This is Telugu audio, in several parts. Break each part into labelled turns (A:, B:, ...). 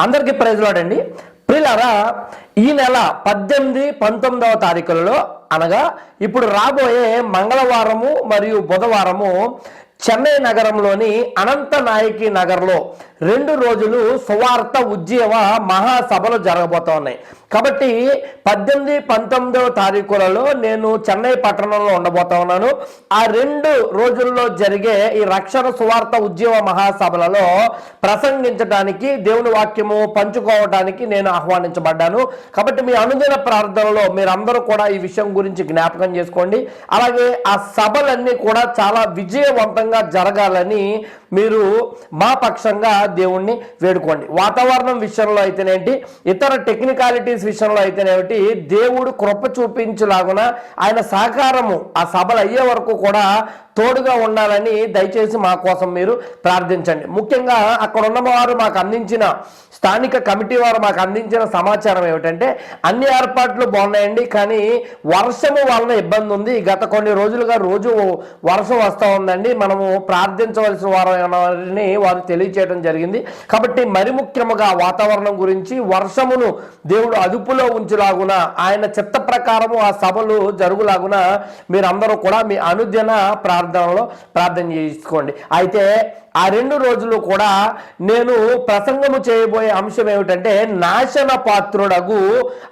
A: అందరికీ ప్రైజ్లాడండి ప్రియులారా ఈ నెల పద్దెనిమిది పంతొమ్మిదవ తారీఖులలో అనగా ఇప్పుడు రాబోయే మంగళవారము మరియు బుధవారము చెన్నై నగరంలోని అనంత నాయకి నగర్లో రెండు రోజులు సువార్త ఉద్యమ మహాసభలు జరగబోతా ఉన్నాయి కాబట్టి పద్దెనిమిది పంతొమ్మిదవ తారీఖులలో నేను చెన్నై పట్టణంలో ఉండబోతా ఉన్నాను. ఆ రెండు రోజుల్లో జరిగే ఈ రక్షణ సువార్త ఉద్యమ మహాసభలలో ప్రసంగించడానికి దేవుని వాక్యము పంచుకోవడానికి నేను ఆహ్వానించబడ్డాను. కాబట్టి మీ అనుదిన ప్రార్థనలో మీరందరూ కూడా ఈ విషయం గురించి జ్ఞాపకం చేసుకోండి. అలాగే ఆ సభలన్నీ కూడా చాలా విజయవంతంగా జరగాలని మీరు మా పక్షంగా దేవుణ్ణి వేడుకోండి. వాతావరణం విషయంలో అయితేనేంటి ఇతర టెక్నికాలిటీస్ విషయంలో అయితేనేమిటి దేవుడు కృప చూపించలాగున ఆయన సహకారము ఆ సభలు అయ్యే వరకు కూడా తోడుగా ఉండాలని దయచేసి మా కోసం మీరు ప్రార్థించండి. ముఖ్యంగా అక్కడ ఉన్నవారు మాకు అందించిన స్థానిక కమిటీ వారు మాకు అందించిన సమాచారం ఏమిటంటే అన్ని ఏర్పాట్లు బాగున్నాయండి కానీ వర్షము వలన ఇబ్బంది ఉంది. గత కొన్ని రోజులుగా రోజు వర్షం వస్తూ ఉందండి. మనము ప్రార్థించవలసిన వారిని వారు తెలియచేయడం జరిగింది. కాబట్టి మరి ముఖ్యముగా వాతావరణం గురించి వర్షమును దేవుడు అదుపులో ఉంచులాగున ఆయన చిత్త ప్రకారము ఆ సభలు జరుగులాగున మీరందరూ కూడా మీ అనుదిన ప్రార్థనలో ప్రార్థన చేసుకోండి. అయితే ఆ రెండు రోజులు కూడా నేను ప్రసంగము చేయబోయే అంశం ఏమిటంటే నాశన పాత్రుడగు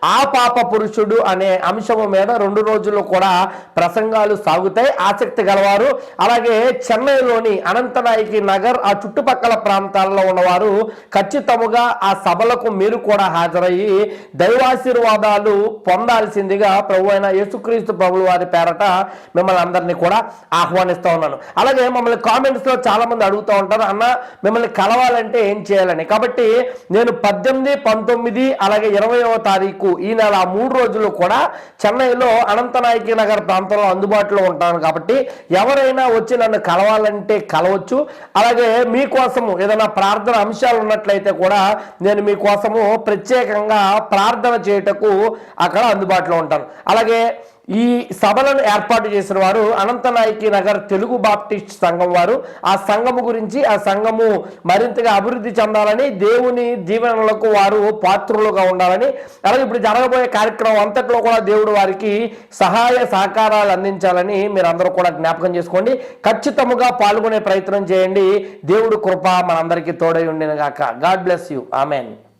A: ఆ పాప పురుషుడు అనే అంశము మీద రెండు రోజులు కూడా ప్రసంగాలు సాగుతాయి. ఆసక్తి గలవారు అలాగే చెన్నైలోని అనంతనాయకి నగర్ ఆ చుట్టుపక్కల ప్రాంతాల్లో ఉన్నవారు ఖచ్చితముగా ఆ సభలకు మీరు కూడా హాజరయ్యి దైవాశీర్వాదాలు పొందాల్సిందిగా ప్రభు అయిన యేసుక్రీస్తు ప్రభులు వారి పేరట మిమ్మల్ని అందరినీ కూడా ఆహ్వానిస్తూ ఉన్నాను. అలాగే మమ్మల్ని కామెంట్స్లో చాలామంది అడుగుతూ ఉంటారు అన్న మిమ్మల్ని కలవాలంటే ఏం చేయాలని? కాబట్టి నేను పద్దెనిమిది పంతొమ్మిది అలాగే ఇరవయవ తారీఖు ఈ నెల ఆ మూడు రోజులు కూడా చెన్నైలో అనంతనాయకి నగర్ ప్రాంతంలో అందుబాటులో ఉంటాను కాబట్టి ఎవరైనా వచ్చి నన్ను కలవాలంటే కలవచ్చు. అలాగే మీకోసము ఏదైనా ప్రార్థన అంశాలు ఉన్నట్లయితే కూడా నేను మీకోసము ప్రత్యేకంగా ప్రార్థన చేయుటకు అక్కడ అందుబాటులో ఉంటాను. అలాగే ఈ సభలను ఏర్పాటు చేసిన వారు అనంతనాయకి నగర్ తెలుగు బాప్టిస్ట్ సంఘం వారు. ఆ సంఘము గురించి ఆ సంఘము మరింతగా అభివృద్ధి చెందాలని దేవుని దీవెనలకు వారు పాత్రులుగా ఉండాలని అలాగే ఇప్పుడు జరగబోయే కార్యక్రమం అంతట్లో కూడా దేవుడు వారికి సహాయ సహకారాలు అందించాలని మీరు అందరూ కూడా జ్ఞాపకం చేసుకోండి. ఖచ్చితముగా పాల్గొనే ప్రయత్నం చేయండి. దేవుడు కృప మనందరికీ తోడై ఉండిన గాక గాడ్ బ్లెస్ యూ. ఆమెన్.